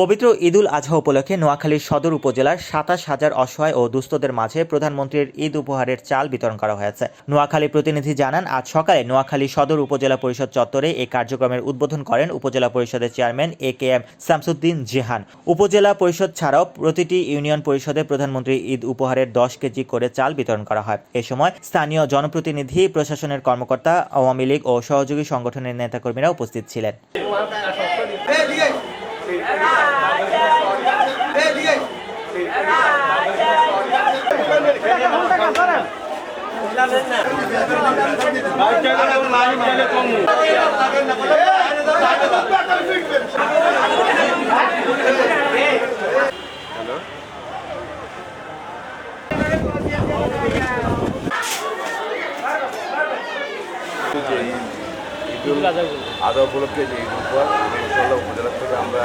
পবিত্র ঈদুল আজহা উপলক্ষে নোয়াখালীর সদর উপজেলার সাতাশ হাজার অসহায় ও দুস্থদের মাঝে প্রধানমন্ত্রীর ঈদ উপহারের চাল বিতরণ করা হয়েছে। নোয়াখালী প্রতিনিধি জানান, আজ সকালে নোয়াখালী সদর উপজেলা পরিষদ চত্বরে এই কার্যক্রমের উদ্বোধন করেন উপজেলা পরিষদের chairman A K M Shamsuddin Jehan. উপজেলা পরিষদ ছাড়াও প্রতিটি ইউনিয়ন পরিষদে প্রধানমন্ত্রী ঈদ উপহারের দশ কেজি করে চাল বিতরণ করা হয়। এ সময় স্থানীয় জনপ্রতিনিধি, প্রশাসনের কর্মকর্তা, আওয়ামী লীগ ও সহযোগী সংগঠনের নেতাকর্মীরা উপস্থিত ছিলেন। আজহা উপলক্ষে যে ইনশাল্লাহ উপজেলা থেকে আমরা